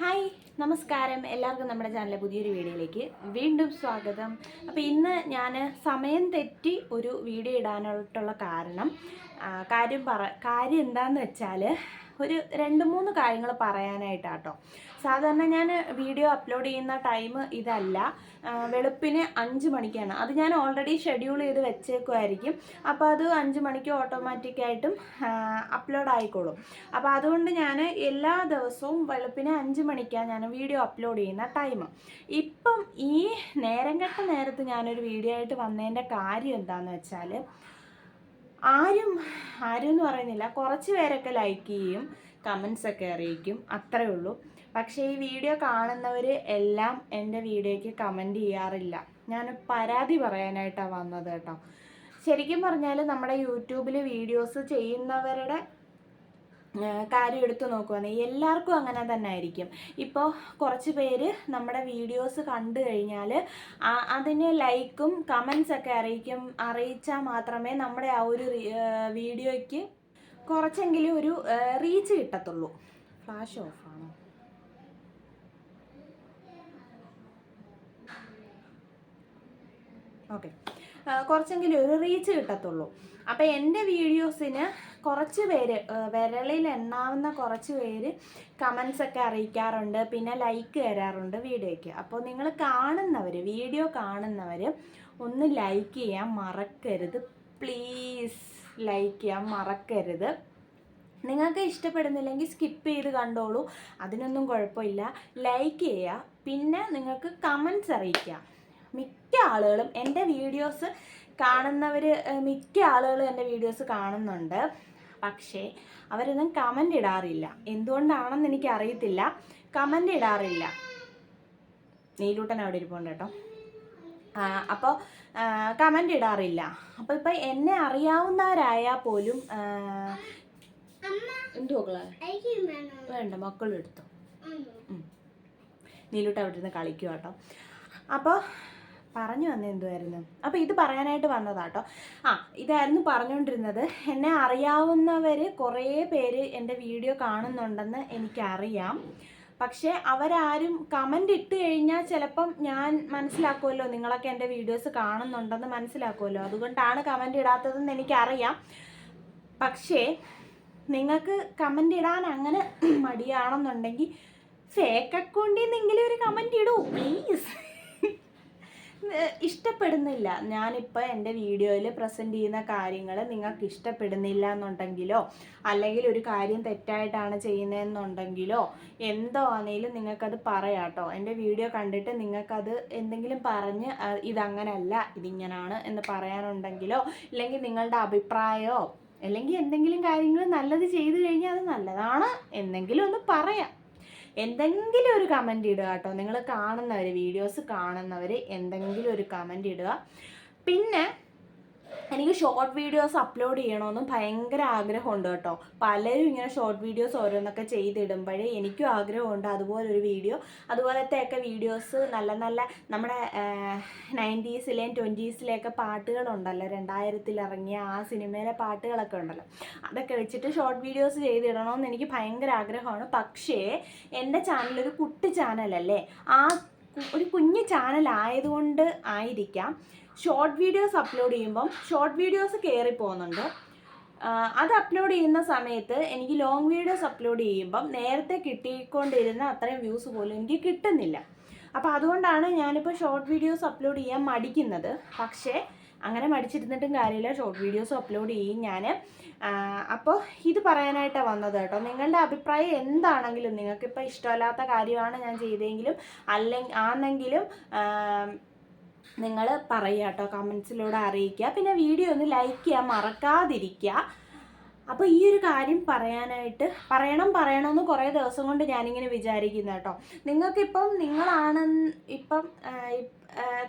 Hi നമസ്കാരം. എല്ലാവർക്കും നമ്മുടെ ചാനലിലെ പുതിയൊരു വീഡിയോയിലേക്ക് വീണ്ടും സ്വാഗതം. അപ്പോൾ ഇന്ന് ഞാൻ സമയം തെറ്റി ഒരു വീഡിയോ ഇടാനായിട്ടുള്ള കാരണം കാര്യം പറ കാര്യം എന്താണെന്ന് വെച്ചാൽ ഒരു രണ്ട് മൂന്ന് കാര്യങ്ങൾ പറയാനായിട്ടാട്ടോ. സാധാരണ ഞാൻ വീഡിയോ അപ്ലോഡ് ചെയ്യുന്ന ടൈം ഇതല്ല. വെളുപ്പിന് അഞ്ച് മണിക്കാണ്. അത് ഞാൻ ഓൾറെഡി ഷെഡ്യൂൾ ചെയ്ത് വെച്ചേക്കുമായിരിക്കും അപ്പോൾ അത് അഞ്ച് മണിക്ക് ഓട്ടോമാറ്റിക്കായിട്ടും അപ്ലോഡ് ആയിക്കോളും. അപ്പോൾ അതുകൊണ്ട് ഞാൻ എല്ലാ ദിവസവും വെളുപ്പിന് അഞ്ച് മണിക്കാണ് ഞാൻ വീഡിയോ അപ്ലോഡ് ചെയ്യുന്ന ടൈം ഇപ്പം ഈ നേരം കെട്ട നേരത്ത് ഞാനൊരു വീഡിയോ ആയിട്ട് വന്നതിന്റെ കാര്യം എന്താണെന്ന് വെച്ചാൽ ആരും ആരും എന്ന് പറയുന്നില്ല. കുറച്ച് പേരൊക്കെ ലൈക്ക് ചെയ്യും കമൻസ് ഒക്കെ അറിയിക്കും. അത്രയേ ഉള്ളൂ. പക്ഷേ ഈ വീഡിയോ കാണുന്നവർ എല്ലാം എന്റെ വീഡിയോയ്ക്ക് കമന്റ് ചെയ്യാറില്ല. ഞാൻ പരാതി പറയാനായിട്ടാണ് വന്നത് കേട്ടോ. ശരിക്കും പറഞ്ഞാൽ നമ്മുടെ യൂട്യൂബിൽ വീഡിയോസ് ചെയ്യുന്നവരുടെ കാര്യം എടുത്തു നോക്കുവാണെങ്കിൽ എല്ലാവർക്കും അങ്ങനെ തന്നെ ആയിരിക്കും. ഇപ്പോൾ കുറച്ച് പേര് നമ്മുടെ വീഡിയോസ് കണ്ടു കഴിഞ്ഞാൽ അതിന് ലൈക്കും കമൻസ് ഒക്കെ അറിയിക്കും. അറിയിച്ചാൽ മാത്രമേ നമ്മുടെ ആ ഒരു വീഡിയോയ്ക്ക് കുറച്ചെങ്കിലും ഒരു റീച്ച് കിട്ടത്തുള്ളൂ. ഫ്ലാഷ് ഓഫ് ആണോ? ഓക്കെ. കുറച്ചെങ്കിലും ഒരു റീച്ച് കിട്ടത്തുള്ളൂ. അപ്പോൾ എന്റെ വീഡിയോസിന് കുറച്ച് പേര് വിരളിൽ എണ്ണാവുന്ന കുറച്ച് പേര് കമൻസ് ഒക്കെ അറിയിക്കാറുണ്ട്. പിന്നെ ലൈക്ക് തരാറുണ്ട് വീഡിയോയ്ക്ക്. അപ്പോൾ നിങ്ങൾ കാണുന്നവർ വീഡിയോ കാണുന്നവർ ഒന്ന് ലൈക്ക് ചെയ്യാൻ മറക്കരുത്. പ്ലീസ് ലൈക്ക് ചെയ്യാൻ മറക്കരുത്. നിങ്ങൾക്ക് ഇഷ്ടപ്പെടുന്നില്ലെങ്കിൽ സ്കിപ്പ് ചെയ്ത് കണ്ടോളൂ. അതിനൊന്നും കുഴപ്പമില്ല. ലൈക്ക് ചെയ്യുക. പിന്നെ നിങ്ങൾക്ക് കമൻസ് അറിയിക്കുക. മിക്ക ആളുകളും എന്റെ വീഡിയോസ് കാണുന്നവർ മിക്ക ആളുകളും എന്റെ വീഡിയോസ് കാണുന്നുണ്ട്. പക്ഷേ അവരൊന്നും കമന്റ് ഇടാറില്ല. എന്തുകൊണ്ടാണെന്ന് എനിക്ക് അറിയത്തില്ല കമന്റ് ഇടാറില്ല. നീലൂട്ടൻ അവിടെ ഇരിപ്പുണ്ട് കേട്ടോ. അപ്പോൾ കമന്റ് ഇടാറില്ല. അപ്പോൾ ഇപ്പം എന്നെ അറിയാവുന്നവരായാൽ പോലും മക്കളെ? വേണ്ട മക്കളും എടുത്തു നീലൂട്ട് അവിടെ ഇരുന്ന് കളിക്കുക കേട്ടോ. അപ്പോൾ പറഞ്ഞു വന്ന എന്തുമായിരുന്നു അപ്പോൾ ഇത് പറയാനായിട്ട് വന്നതാട്ടോ. ആ ഇതായിരുന്നു പറഞ്ഞുകൊണ്ടിരുന്നത് എന്നെ അറിയാവുന്നവർ കുറേ പേര് എന്റെ വീഡിയോ കാണുന്നുണ്ടെന്ന് എനിക്കറിയാം. പക്ഷേ അവരാരും കമന്റ് ഇട്ട് കഴിഞ്ഞാൽ ചിലപ്പം ഞാൻ മനസ്സിലാക്കുമല്ലോ നിങ്ങളൊക്കെ എന്റെ വീഡിയോസ് കാണുന്നുണ്ടെന്ന് മനസ്സിലാക്കുമല്ലോ അതുകൊണ്ടാണ് കമന്റ് ഇടാത്തതെന്ന് എനിക്കറിയാം. പക്ഷേ നിങ്ങൾക്ക് കമന്റ് ഇടാൻ അങ്ങനെ മടിയാണെന്നുണ്ടെങ്കിൽ ഫേക്ക് അക്കൗണ്ടിൽ നിന്നെങ്കിലും ഒരു കമന്റ് ഇടൂ പ്ലീസ് ഇഷ്ടപ്പെടുന്നില്ല. ഞാനിപ്പോൾ എന്റെ വീഡിയോയിൽ പ്രസന്റ് ചെയ്യുന്ന കാര്യങ്ങൾ നിങ്ങൾക്ക് ഇഷ്ടപ്പെടുന്നില്ല എന്നുണ്ടെങ്കിലോ അല്ലെങ്കിൽ ഒരു കാര്യം തെറ്റായിട്ടാണ് ചെയ്യുന്നതെന്നുണ്ടെങ്കിലോ എന്തോ ആണെങ്കിലും നിങ്ങൾക്കത് പറയാം കേട്ടോ എന്റെ വീഡിയോ കണ്ടിട്ട് നിങ്ങൾക്കത് എന്തെങ്കിലും പറഞ്ഞ് ഇതങ്ങനല്ല ഇതിങ്ങനാണ് എന്ന് പറയാനുണ്ടെങ്കിലോ ഇല്ലെങ്കിൽ നിങ്ങളുടെ അഭിപ്രായമോ അല്ലെങ്കിൽ എന്തെങ്കിലും കാര്യങ്ങൾ നല്ലത് ചെയ്തു കഴിഞ്ഞാൽ അത് നല്ലതാണ് എന്നെങ്കിലും ഒന്ന് പറയാം. എന്തെങ്കിലും ഒരു കമന്റ് ഇടുക കേട്ടോ. നിങ്ങൾ കാണുന്നവർ വീഡിയോസ് കാണുന്നവർ എന്തെങ്കിലും ഒരു കമന്റ് ഇടുക. പിന്നെ എനിക്ക് ഷോർട്ട് വീഡിയോസ് അപ്ലോഡ് ചെയ്യണമെന്നും ഭയങ്കര ആഗ്രഹമുണ്ട് കേട്ടോ. പലരും ഇങ്ങനെ ഷോർട്ട് വീഡിയോസ് ഓരോന്നൊക്കെ ചെയ്തിടുമ്പോഴേ എനിക്കും ആഗ്രഹമുണ്ട് അതുപോലൊരു വീഡിയോ അതുപോലത്തെയൊക്കെ വീഡിയോസ് നല്ല നല്ല നമ്മുടെ നയന്റീസിലെയും ട്വന്റീസിലെയൊക്കെ പാട്ടുകളുണ്ടല്ലോ. രണ്ടായിരത്തിൽ ഇറങ്ങിയ ആ സിനിമയിലെ പാട്ടുകളൊക്കെ ഉണ്ടല്ലോ. അതൊക്കെ വെച്ചിട്ട് ഷോർട്ട് വീഡിയോസ് ചെയ്തിടണമെന്ന് എനിക്ക് ഭയങ്കര ആഗ്രഹമാണ്. പക്ഷേ എന്റെ ചാനലൊരു ഒരു കുട്ടി ചാനലല്ലേ ആ ഒരു കുഞ്ഞു ചാനൽ ആയതുകൊണ്ട് ആയിരിക്കാം. ഷോർട്ട് വീഡിയോസ് അപ്ലോഡ് ചെയ്യുമ്പം ഷോർട്ട് വീഡിയോസ് കയറി പോകുന്നുണ്ട്. അത് അപ്ലോഡ് ചെയ്യുന്ന സമയത്ത് എനിക്ക് ലോങ് വീഡിയോസ് അപ്ലോഡ് ചെയ്യുമ്പം നേരത്തെ കിട്ടിക്കൊണ്ടിരുന്ന അത്രയും വ്യൂസ് പോലും എനിക്ക് കിട്ടുന്നില്ല. അപ്പോൾ അതുകൊണ്ടാണ് ഞാനിപ്പോൾ ഷോർട്ട് വീഡിയോസ് അപ്ലോഡ് ചെയ്യാൻ മടിക്കുന്നത്. പക്ഷേ അങ്ങനെ മടിച്ചിരുന്നിട്ടും കാര്യമില്ല. ഷോർട്ട് വീഡിയോസ് അപ്ലോഡ് ചെയ്യും ഞാൻ അപ്പോൾ ഇത് പറയാനായിട്ടാണ് വന്നത് കേട്ടോ. നിങ്ങളുടെ അഭിപ്രായം എന്താണെങ്കിലും നിങ്ങൾക്കിപ്പോൾ ഇഷ്ടമല്ലാത്ത കാര്യമാണ് ഞാൻ ചെയ്തതെങ്കിലും അല്ലെങ്കിൽ ആണെങ്കിലും നിങ്ങൾ പറയുക കേട്ടോ കമൻസിലൂടെ അറിയിക്കുക. പിന്നെ വീഡിയോ ഒന്ന് ലൈക്ക് ചെയ്യാൻ മറക്കാതിരിക്കുക. അപ്പോൾ ഈ ഒരു കാര്യം പറയാനായിട്ട് പറയണം പറയണമെന്ന് കുറേ ദിവസം കൊണ്ട് ഞാനിങ്ങനെ വിചാരിക്കുന്ന കേട്ടോ. നിങ്ങൾക്കിപ്പം നിങ്ങളാണ് ഇപ്പം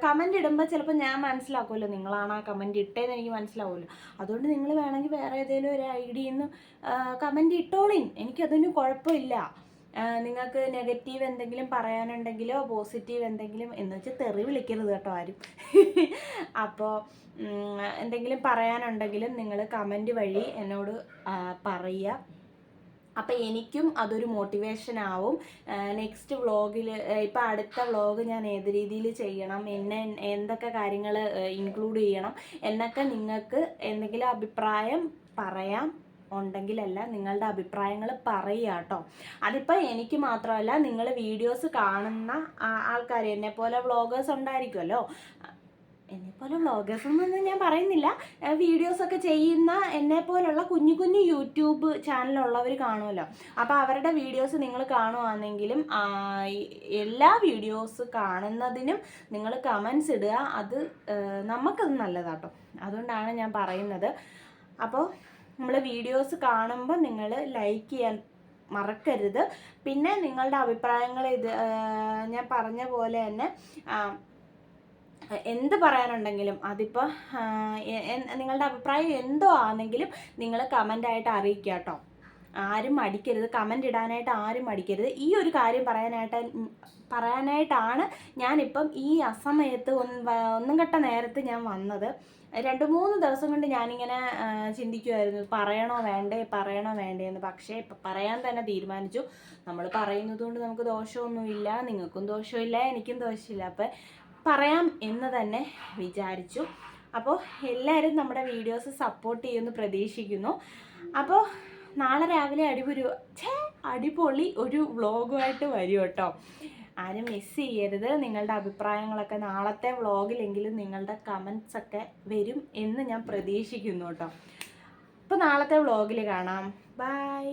കമന്റ് ഇടുമ്പോൾ ചിലപ്പോൾ ഞാൻ മനസ്സിലാക്കുമല്ലോ നിങ്ങളാണ് ആ കമന്റ് ഇട്ടേന്ന് എനിക്ക് മനസ്സിലാവുമല്ലോ. അതുകൊണ്ട് നിങ്ങൾ വേണമെങ്കിൽ വേറെ ഏതെങ്കിലും ഒരു ഐ ഡിയിൽ നിന്ന് കമന്റ് ഇട്ടോളിൻ. എനിക്കതിന് കുഴപ്പമില്ല. നിങ്ങൾക്ക് നെഗറ്റീവ് എന്തെങ്കിലും പറയാനുണ്ടെങ്കിലോ പോസിറ്റീവ് എന്തെങ്കിലും എന്ന് വെച്ചാൽ തെറി വിളിക്കരുത് കേട്ടോ ആരും. അപ്പോൾ എന്തെങ്കിലും പറയാനുണ്ടെങ്കിലും നിങ്ങൾ കമന്റ് വഴി എന്നോട് പറയുക അപ്പം എനിക്കും അതൊരു മോട്ടിവേഷൻ ആവും. നെക്സ്റ്റ് വ്ളോഗിൽ ഇപ്പം അടുത്ത വ്ളോഗ് ഞാൻ ഏത് രീതിയിൽ ചെയ്യണം എന്നെ എന്തൊക്കെ കാര്യങ്ങൾ ഇൻക്ലൂഡ് ചെയ്യണം എന്നൊക്കെ നിങ്ങൾക്ക് എന്തെങ്കിലും അഭിപ്രായം പറയാം. ഉണ്ടെങ്കിലല്ല നിങ്ങളുടെ അഭിപ്രായങ്ങൾ പറയുക കേട്ടോ. അതിപ്പോൾ എനിക്ക് മാത്രമല്ല നിങ്ങൾ വീഡിയോസ് കാണുന്ന ആൾക്കാർ എന്നെ പോലെ വ്ളോഗേഴ്സ് ഉണ്ടായിരിക്കുമല്ലോ. എന്നെപ്പോലെ പോലെ വ്ളോഗേഴ്സ് എന്നൊന്നും ഞാൻ പറയുന്നില്ല. വീഡിയോസൊക്കെ ചെയ്യുന്ന എന്നെ പോലുള്ള കുഞ്ഞു കുഞ്ഞു യൂട്യൂബ് ചാനലുള്ളവർ കാണുമല്ലോ. അപ്പോൾ അവരുടെ വീഡിയോസ് നിങ്ങൾ കാണുവാണെങ്കിലും എല്ലാ വീഡിയോസ് കാണുന്നതിനും നിങ്ങൾ കമൻസ് ഇടുക. അത് നമുക്കത് നല്ലതാട്ടോ. അതുകൊണ്ടാണ് ഞാൻ പറയുന്നത്. അപ്പോൾ നമ്മൾ വീഡിയോസ് കാണുമ്പോൾ നിങ്ങൾ ലൈക്ക് ചെയ്യാൻ മറക്കരുത്. പിന്നെ നിങ്ങളുടെ അഭിപ്രായങ്ങൾ ഇത് ഞാൻ പറഞ്ഞ പോലെ തന്നെ എന്ത് പറയാനുണ്ടെങ്കിലും അതിപ്പോൾ നിങ്ങളുടെ അഭിപ്രായം എന്തോ ആണെങ്കിലും നിങ്ങൾ കമന്റായിട്ട് അറിയിക്കുക കേട്ടോ ആരും മടിക്കരുത്. കമന്റ് ഇടാനായിട്ട് ആരും മടിക്കരുത്. ഈ ഒരു കാര്യം പറയാനായിട്ട് പറയാനായിട്ടാണ് ഞാനിപ്പം ഈ അസമയത്ത് ഒന്ന് കെട്ട നേരത്ത് ഞാൻ വന്നത്. രണ്ട് മൂന്ന് ദിവസം കൊണ്ട് ഞാനിങ്ങനെ ചിന്തിക്കുമായിരുന്നു പറയണോ വേണ്ടേ? പറയണോ വേണ്ടേ എന്ന്. പക്ഷേ പറയാൻ തന്നെ തീരുമാനിച്ചു. നമ്മൾ പറയുന്നത് കൊണ്ട് നമുക്ക് ദോഷമൊന്നുമില്ല. നിങ്ങൾക്കും ദോഷമില്ല എനിക്കും ദോഷമില്ല. അപ്പം പറയാം എന്ന് തന്നെ വിചാരിച്ചു. അപ്പോൾ എല്ലാവരും നമ്മുടെ വീഡിയോസ് സപ്പോർട്ട് ചെയ്യുമെന്ന് പ്രതീക്ഷിക്കുന്നു. അപ്പോൾ നാളെ രാവിലെ അടിപൊളി ഛേ അടിപൊളി ഒരു വ്ളോഗുമായിട്ട് വരും കേട്ടോ. ആരും മിസ് ചെയ്യരുത്. നിങ്ങളുടെ അഭിപ്രായങ്ങളൊക്കെ നാളത്തെ വ്ളോഗിലെങ്കിലും നിങ്ങളുടെ കമൻസ് ഒക്കെ വരും എന്ന് ഞാൻ പ്രതീക്ഷിക്കുന്നു കേട്ടോ. അപ്പോൾ നാളത്തെ വ്ളോഗിൽ കാണാം. ബൈ